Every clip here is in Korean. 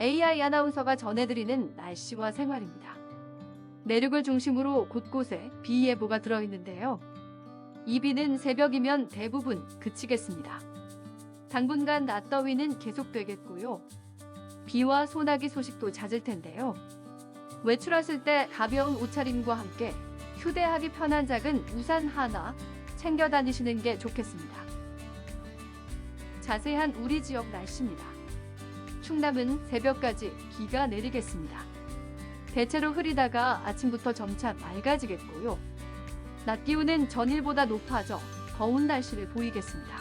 AI 아나운서가 전해드리는 날씨와 생활입니다. 내륙을 중심으로 곳곳에 비 예보가 들어있는데요. 이 비는 새벽이면 대부분 그치겠습니다. 당분간 낮더위는 계속되겠고요. 비와 소나기 소식도 잦을 텐데요. 외출하실 때 가벼운 옷차림과 함께 휴대하기 편한 작은 우산 하나 챙겨 다니시는 게 좋겠습니다. 자세한 우리 지역 날씨입니다. 충남은 새벽까지 비가 내리겠습니다. 대체로 흐리다가 아침부터 점차 맑아지겠고요. 낮 기온은 전일보다 높아져 더운 날씨를 보이겠습니다.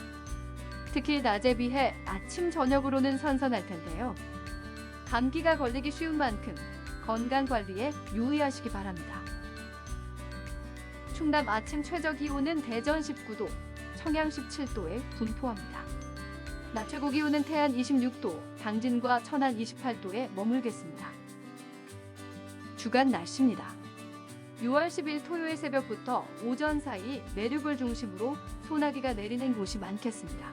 특히 낮에 비해 아침 저녁으로는 선선할 텐데요. 감기가 걸리기 쉬운 만큼 건강 관리에 유의하시기 바랍니다. 충남 아침 최저 기온은 대전 19도, 청양 17도에 분포합니다. 낮 최고 기온은 태안 26도, 당진과 천안 28도에 머물겠습니다. 주간 날씨입니다. 6월 10일 토요일 새벽부터 오전 사이 내륙을 중심으로 소나기가 내리는 곳이 많겠습니다.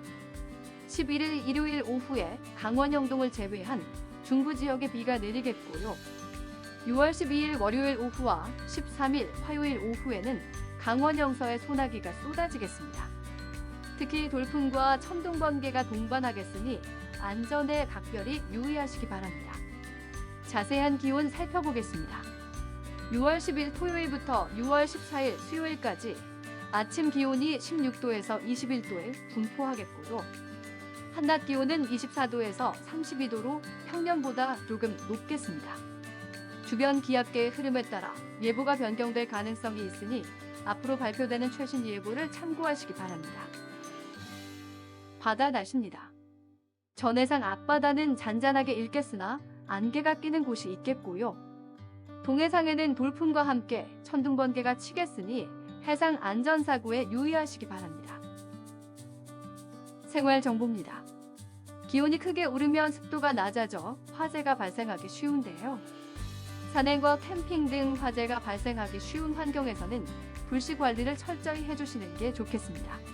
11일 일요일 오후에 강원 영동을 제외한 중부 지역에 비가 내리겠고요. 6월 12일 월요일 오후와 13일 화요일 오후에는 강원 영서에 소나기가 쏟아지겠습니다. 특히 돌풍과 천둥 번개가 동반하겠으니 안전에 각별히 유의하시기 바랍니다. 자세한 기온 살펴보겠습니다. 6월 10일 토요일부터 6월 14일 수요일까지 아침 기온이 16도에서 21도에 분포하겠고요. 한낮 기온은 24도에서 32도로 평년보다 조금 높겠습니다. 주변 기압계의 흐름에 따라 예보가 변경될 가능성이 있으니 앞으로 발표되는 최신 예보를 참고하시기 바랍니다. 바다 날씨입니다. 전해상 앞바다는 잔잔하게 읽겠으나 안개가 끼는 곳이 있겠고요. 동해상에는 돌풍과 함께 천둥 번개가 치겠으니 해상 안전사고에 유의하시기 바랍니다. 생활 정보입니다. 기온이 크게 오르면 습도가 낮아져 화재가 발생하기 쉬운데요. 산행과 캠핑 등 화재가 발생하기 쉬운 환경에서는 불씨 관리를 철저히 해주시는 게 좋겠습니다.